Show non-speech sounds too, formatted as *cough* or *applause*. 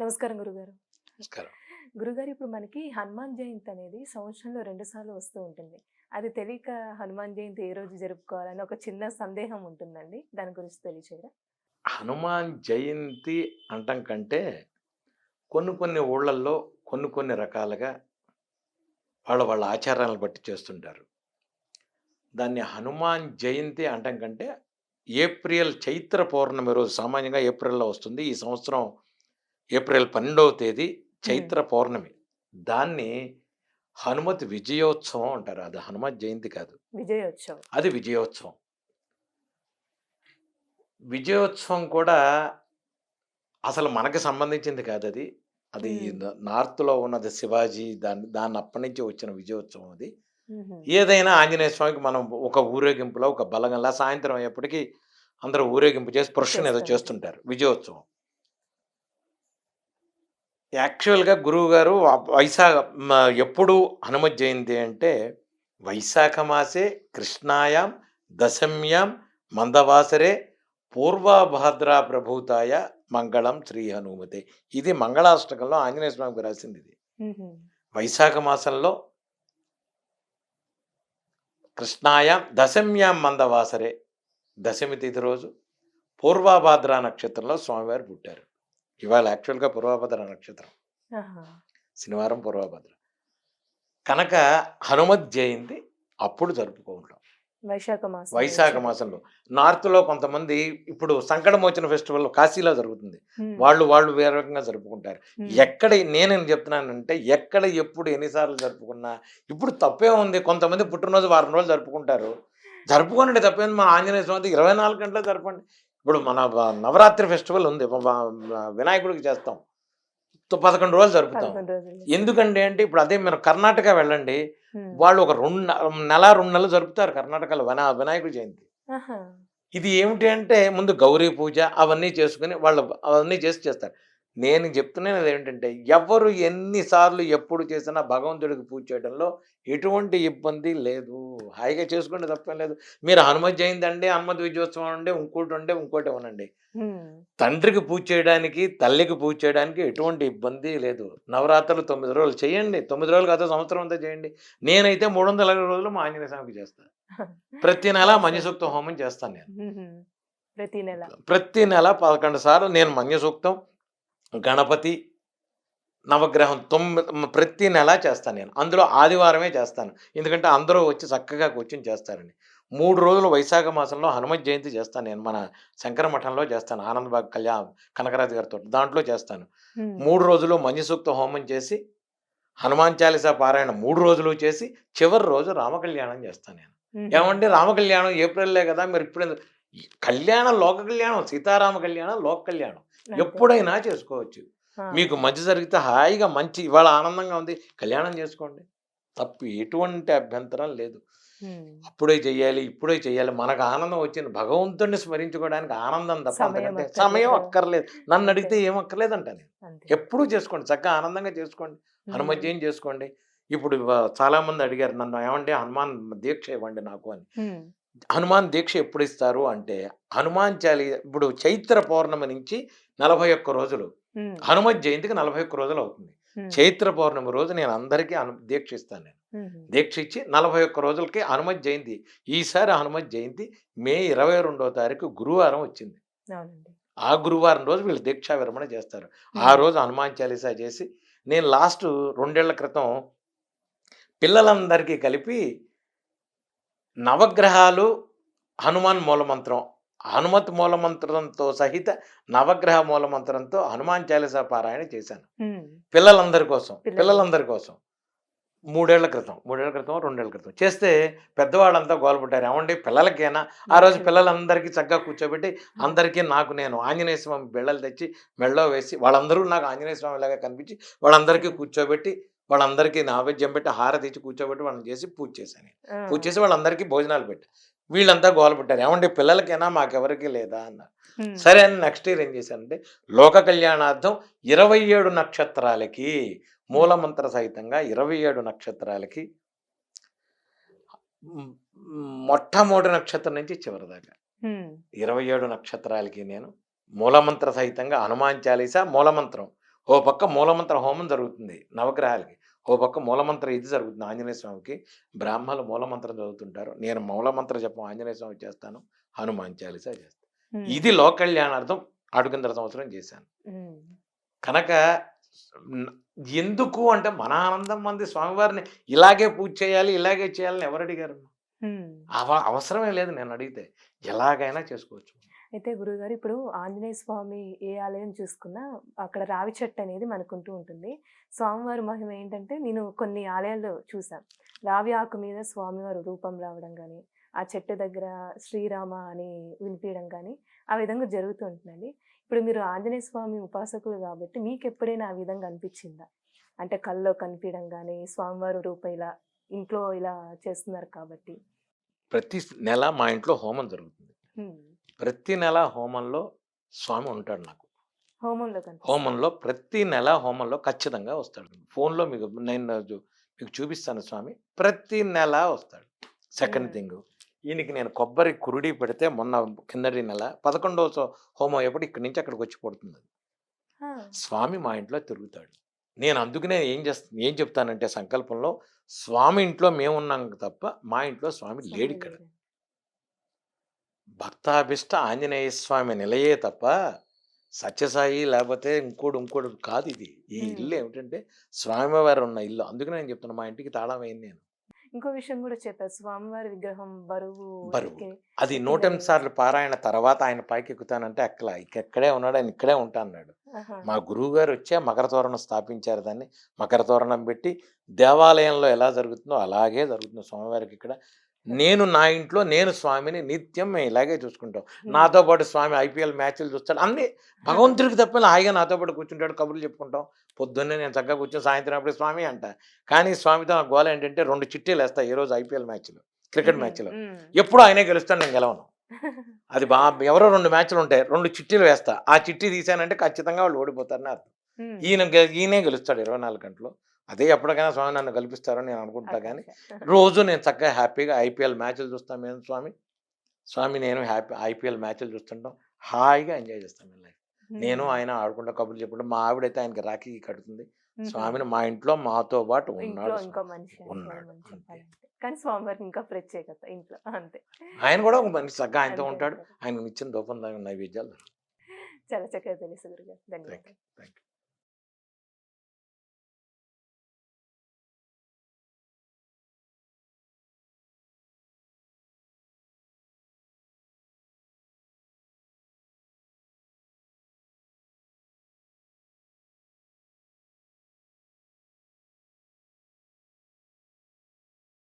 నమస్కారం గురుగారు. నమస్కారం. గురుగారు ఇప్పుడు మనకి హనుమాన్ జయంతి అనేది సంవత్సరంలో రెండు సార్లు వస్తూ ఉంటుంది. అది తెలియక హనుమాన్ జయంతి ఏ రోజు జరుపుకోవాలని ఒక చిన్న సందేహం ఉంటుందండి. దాని గురించి తెలియచేయరా? హనుమాన్ జయంతి అంటం కంటే కొన్ని కొన్ని ఊళ్ళల్లో కొన్ని కొన్ని రకాలుగా వాళ్ళ వాళ్ళ ఆచారాలను బట్టి చేస్తుంటారు. దాన్ని హనుమాన్ జయంతి అంటం కంటే ఏప్రిల్ చైత్ర పౌర్ణమి రోజు సామాన్యంగా ఏప్రిల్లో వస్తుంది. ఈ సంవత్సరం ఏప్రిల్ పన్నెండవ తేదీ చైత్ర పౌర్ణమి. దాన్ని హనుమతి విజయోత్సవం అంటారు. అది హనుమత్ జయంతి కాదు. విజయోత్సవం. అది విజయోత్సవం. విజయోత్సవం కూడా అసలు మనకి సంబంధించింది కాదు అది. అది నార్త్లో ఉన్నది శివాజీ దాన్ని దాన్ని అప్పటి నుంచి వచ్చిన విజయోత్సవం అది. ఏదైనా ఆంజనేయ స్వామికి మనం ఒక ఊరేగింపులో ఒక బలంగా సాయంత్రం అయ్యేప్పటికీ అందరూ ఊరేగింపు చేసి పురుషుని ఏదో. చేస్తుంటారు. విజయోత్సవం. యాక్చువల్గా గురువు గారు వైశాఖ ఎప్పుడు హనుమత్ జయంతి అంటే వైశాఖ మాసే కృష్ణాయాం దశమ్యాం మందవాసరే పూర్వభాద్రా ప్రభూతాయ మంగళం శ్రీ హనుమతే. ఇది మంగళాష్టకంలో ఆంజనేయ స్వామికి రాసింది ఇది. వైశాఖ మాసంలో కృష్ణాయాం దశమ్యాం మందవాసరే దశమి తిథి రోజు పూర్వభాద్ర నక్షత్రంలో స్వామివారు పుట్టారు. ఇవాళ యాక్చువల్గా పూర్వభద్ర నక్షత్రం. శనివారం పూర్వభద్ర కనుక హనుమత్ జయంతి అప్పుడు జరుపుకుంటాం వైశాఖ మాసం వైశాఖ మాసంలో. నార్త్లో కొంతమంది ఇప్పుడు సంకటమోచన ఫెస్టివల్ కాశీలో జరుగుతుంది. వాళ్ళు వాళ్ళు వేరే రకంగా జరుపుకుంటారు. ఎక్కడ నేనేం చెప్తున్నానంటే ఎక్కడ ఎప్పుడు ఎన్నిసార్లు జరుపుకున్నా ఇప్పుడు తప్పే ఉంది. కొంతమంది పుట్టినరోజు వారం రోజులు జరుపుకుంటారు. జరుపుకోండి తప్పేంది మన ఆంజనేయ స్వామి ఇరవై నాలుగు గంటలు జరపండి. ఇప్పుడు మన నవరాత్రి ఫెస్టివల్ ఉంది. వినాయకుడికి చేస్తాం. పదకొండు రోజులు జరుపుతాం. ఎందుకంటే అంటే ఇప్పుడు అదే మీరు కర్ణాటక వెళ్ళండి. వాళ్ళు ఒక రెండు నెల రెండు నెలలు జరుపుతారు కర్ణాటకలో వినా వినాయకుడి జయంతి. ఇది ఏమిటి అంటే ముందు గౌరీ పూజ అవన్నీ చేసుకుని వాళ్ళు అవన్నీ చేసి చేస్తారు. నేను చెప్తున్నది ఏమిటంటే ఎవరు ఎన్నిసార్లు ఎప్పుడు చేసినా భగవంతుడికి పూజ చేయడంలో ఎటువంటి ఇబ్బంది లేదు. హాయిగా చేసుకుంటే తప్పేం లేదు. మీరు హనుమత్ జయంతి అండి హనుమత్ విజయోత్సవం అండి ఇంకోటి ఉండే ఇంకోటి ఉనండి మ్మ్. తండ్రికి పూజ చేయడానికి తల్లికి పూజ చేయడానికి ఎటువంటి ఇబ్బంది లేదు. నవరాత్రులు తొమ్మిది రోజులు చేయండి. తొమ్మిది రోజులు కాదు సంవత్సరం అంతా చేయండి. నేనైతే మూడు వందల అరవై రోజులు మా ఆంజనేయ స్వామికి చేస్తాను ప్రతి నెల *laughs* మంజసూక్త హోమం చేస్తాను నేను. ప్రతి నెల. ప్రతి నెల పదకొండు సార్లు నేను మంజసూక్తం గణపతి నవగ్రహం తొమ్మిది ప్రతి నెల చేస్తాను నేను. అందులో ఆదివారమే చేస్తాను. ఎందుకంటే అందరూ వచ్చి చక్కగా కూర్చొని చేస్తారని. మూడు రోజులు వైశాఖ మాసంలో హనుమత్ జయంతి చేస్తాను నేను. మన శంకర మఠంలో చేస్తాను. ఆనందబాగ్ కళ్యాణ్ కనకరాజు గారితో దాంట్లో చేస్తాను. మూడు రోజులు మంజసూక్త హోమం చేసి హనుమాన్ చాలీసా పారాయణ మూడు రోజులు చేసి చివరి రోజు రామకళ్యాణం చేస్తాను నేను. ఏమంటే రామకళ్యాణం ఏప్రిల్లే కదా? మీరు ఇప్పుడు కళ్యాణం లోక కళ్యాణం సీతారామ కళ్యాణం లోక కళ్యాణం. ఎప్పుడైనా చేసుకోవచ్చు. మీకు మంచి జరిగితే హాయిగా మంచి ఇవాళ ఆనందంగా ఉంది కళ్యాణం చేసుకోండి తప్పు ఎటువంటి అభ్యంతరం లేదు. అప్పుడే చెయ్యాలి ఇప్పుడే చెయ్యాలి మనకు ఆనందం వచ్చింది భగవంతుడిని స్మరించుకోవడానికి ఆనందం తప్ప సమయం అక్కర్లేదు. సమయం అక్కర్లేదు నన్ను. అడిగితే ఏం అక్కర్లేదు నేను. ఎప్పుడూ చేసుకోండి చక్కగా ఆనందంగా చేసుకోండి. జయంతి చేసుకోండి ఇప్పుడు చాలా మంది అడిగారు నన్ను ఏమంటే హనుమాన్ దీక్ష ఇవ్వండి నాకు అని. హనుమాన్ దీక్ష ఎప్పుడు ఇస్తారు అంటే హనుమాన్ చాలి ఇప్పుడు చైత్ర పౌర్ణమి నుంచి నలభై ఒక్క రోజులు. హనుమత్ జయంతికి నలభై ఒక్క రోజులు అవుతుంది. చైత్ర పౌర్ణమి రోజు నేను అందరికీ హను దీక్ష ఇస్తాను నేను. దీక్ష ఇచ్చి నలభై ఒక్క రోజులకి హనుమత్ జయంతి ఈసారి హనుమత్ జయంతి మే ఇరవై రెండో తారీఖు గురువారం వచ్చింది. ఆ గురువారం రోజు వీళ్ళు దీక్షా విరమణ చేస్తారు. ఆ రోజు హనుమాన్ చాలీసా చేసి నేను లాస్ట్ రెండేళ్ళ క్రితం పిల్లలందరికీ కలిపి నవగ్రహాలు హనుమాన్ మూలమంత్రం హనుమత్ మూలమంత్రంతో సహిత నవగ్రహ మూలమంత్రంతో హనుమాన్ చాలీసా పారాయణ చేశాను. పిల్లలందరి కోసం పిల్లలు. పిల్లలందరి కోసం. మూడేళ్ళ క్రితం మూడేళ్ళ క్రితం రెండేళ్ళ క్రితం. చేస్తే పెద్దవాళ్ళంతా గోలపడ్డారు. ఏమండి? పిల్లలకేనా? ఆ రోజు. పిల్లలందరికీ చక్కగా కూర్చోబెట్టి అందరికీ నాకు నేను ఆంజనేయ స్వామి బిళ్ళలు తెచ్చి మెళ్ళో వేసి వాళ్ళందరూ నాకు ఆంజనేయ స్వామి లాగా కనిపించి వాళ్ళందరికీ కూర్చోబెట్టి వాళ్ళందరికీ నైవేద్యం పెట్టి హారతి ఇచ్చి కూర్చోబెట్టి వాళ్ళని చేసి పూజ చేశాను. పూజ చేసి వాళ్ళందరికీ భోజనాలు పెట్టి. వీళ్ళంతా గోలపెట్టారు ఏమండి పిల్లలకైనా మాకెవరికి లేదా అన్నారు. సరే అని నెక్స్ట్ ఇయర్ ఏం చేశానంటే లోక కళ్యాణార్థం ఇరవై ఏడు నక్షత్రాలకి మూలమంత్ర సహితంగా ఇరవై ఏడు నక్షత్రాలకి మొట్టమొదటి నక్షత్రం నుంచి చివరి దాకా. ఇరవై ఏడు నక్షత్రాలకి నేను మూలమంత్ర సహితంగా హనుమాన్ చాలీసా మూలమంత్రం ఓ పక్క మూలమంత్ర హోమం జరుగుతుంది నవగ్రహాలకి. ఓ పక్క మూలమంత్ర ఇది జరుగుతుంది ఆంజనేయ స్వామికి. బ్రాహ్మణులు మూలమంత్రం చదువుతుంటారు. నేను మూలమంత్ర చెప్పం ఆంజనేయ స్వామి చేస్తాను హనుమాన్ చాలీసా చేస్తాను. ఇది లోక కళ్యాణార్థం అడుగుందర సంవత్సరం చేశాను. కనుక ఎందుకు అంటే మన ఆనందం మంది స్వామివారిని ఇలాగే పూజ చేయాలి ఇలాగే చేయాలని ఎవరు అడిగారు? అవసరమే లేదు నేను అడిగితే. ఎలాగైనా చేసుకోవచ్చు. అయితే గురుగారు ఇప్పుడు ఆంజనేయ స్వామి ఏ ఆలయం చూసుకున్నా అక్కడ రావి చెట్టు అనేది మనకుంటూ ఉంటుంది. స్వామివారి మహిమ ఏంటంటే నేను కొన్ని ఆలయాల్లో చూసాను రావి ఆకు మీద స్వామివారు రూపం రావడం కానీ ఆ చెట్టు దగ్గర శ్రీరామ అని వినిపించడం కానీ ఆ విధంగా జరుగుతూ ఉంటుందండి. ఇప్పుడు మీరు ఆంజనేయ స్వామి ఉపాసకులు కాబట్టి మీకు ఎప్పుడైనా ఆ విధంగా అనిపించిందా? అంటే కల్లో కనిపించడం కానీ స్వామివారి రూపం ఇలా ఇంట్లో ఇలా చేస్తున్నారు కాబట్టి. ప్రతి నెల మా ఇంట్లో హోమం జరుగుతుంది. ప్రతి నెల హోమంలో స్వామి ఉంటాడు నాకు. హోమంలో హోమంలో ప్రతి నెల హోమంలో ఖచ్చితంగా వస్తాడు. ఫోన్లో మీకు నేను మీకు చూపిస్తాను స్వామి. ప్రతి నెల వస్తాడు. సెకండ్. థింగ్. ఈయనకి నేను కొబ్బరి కురుడి పెడితే మొన్న కిందటి నెల పదకొండవ హోమం ఎప్పుడు ఇక్కడి నుంచి అక్కడికి వచ్చి పడుతుంది. స్వామి మా ఇంట్లో తిరుగుతాడు. నేను అందుకనే ఏం చేస్తా ఏం చెప్తానంటే సంకల్పంలో స్వామి ఇంట్లో మేము ఉన్నాం తప్ప మా ఇంట్లో స్వామి లేడు ఇక్కడ. భక్తాభిష్ట ఆంజనేయ స్వామి నిలయే తప్ప సత్యసాయి లేకపోతే ఇంకోటి ఇంకోటి కాదు ఇది. ఈ. ఇల్లు ఏమిటంటే స్వామివారు ఉన్న ఇల్లు. అందుకనే నేను చెప్తున్నా మా ఇంటికి తాళం వేయండి నేను. ఇంకో విషయం కూడా చెప్పారు. స్వామివారి విగ్రహం బరువు బరువు. అది ఎక్కిన నూటెనిమిది సార్లు పారాయణ తర్వాత ఆయన పైకి ఎక్కుతానంటే అక్కల ఇక్కడే ఉన్నాడు ఆయన ఇక్కడే ఉంటా అన్నాడు. మా గురువు గారు వచ్చే మకర తోరణం స్థాపించారు దాన్ని. మకర తోరణం పెట్టి దేవాలయంలో ఎలా జరుగుతుందో అలాగే జరుగుతుంది. స్వామివారికి ఇక్కడ నేను నా ఇంట్లో నేను స్వామిని నిత్యం మేము ఇలాగే చూసుకుంటాం. నాతో పాటు స్వామి ఐపీఎల్ మ్యాచ్లు చూస్తాడు. అన్ని భగవంతుడికి తప్ప హాయిగా నాతో పాటు కూర్చుంటాడు. కబుర్లు చెప్పుకుంటాం. పొద్దున్నే నేను చక్కగా కూర్చొని సాయంత్రం అప్పుడు స్వామి అంట. కానీ స్వామితో నా గోల ఏంటంటే రెండు చిట్టీలు వేస్తాయి ఈ రోజు ఐపీఎల్ మ్యాచ్లు క్రికెట్ మ్యాచ్లో. ఎప్పుడు ఆయనే గెలుస్తాడు నేను గెలవను. *laughs* అది బా ఎవరో రెండు మ్యాచ్లు ఉంటాయి. రెండు చిట్టీలు వేస్తా. ఆ చిట్టి తీసానంటే ఖచ్చితంగా వాళ్ళు ఓడిపోతారని అర్థం. ఈయన ఈయనే గెలుస్తాడు ఇరవై నాలుగు గంటలు. అదే ఎప్పటికైనా స్వామి నన్ను కల్పిస్తారని నేను అనుకుంటా కానీ. *laughs* రోజు నేను చక్కగా హ్యాపీగా ఐపీఎల్ మ్యాచ్లు చూస్తాం మేము స్వామి. స్వామి నేను హ్యాపీ ఐపీఎల్ మ్యాచ్లు చూస్తుంటాం. హాయిగా ఎంజాయ్ చేస్తాం మేము లైఫ్. నేను. ఆయన ఆడుకుంటా కబుర్లు చెప్పుకుంటా మా ఆవిడైతే ఆయనకి రాఖీ కడుతుంది. స్వామిని మా ఇంట్లో మాతో పాటు ఉన్నాడు ఉన్నాడు. కానీ స్వామివారికి ఇంకా ప్రత్యేకత ఇంట్లో అంతే. ఆయన కూడా ఒక మనిషి చక్కగా ఆయనతో ఉంటాడు. ఆయన నిత్యం దూపం నైవేద్యాలు. చాలా చక్కగా తెలుసు గురుగారు. ధన్యవాదాలు.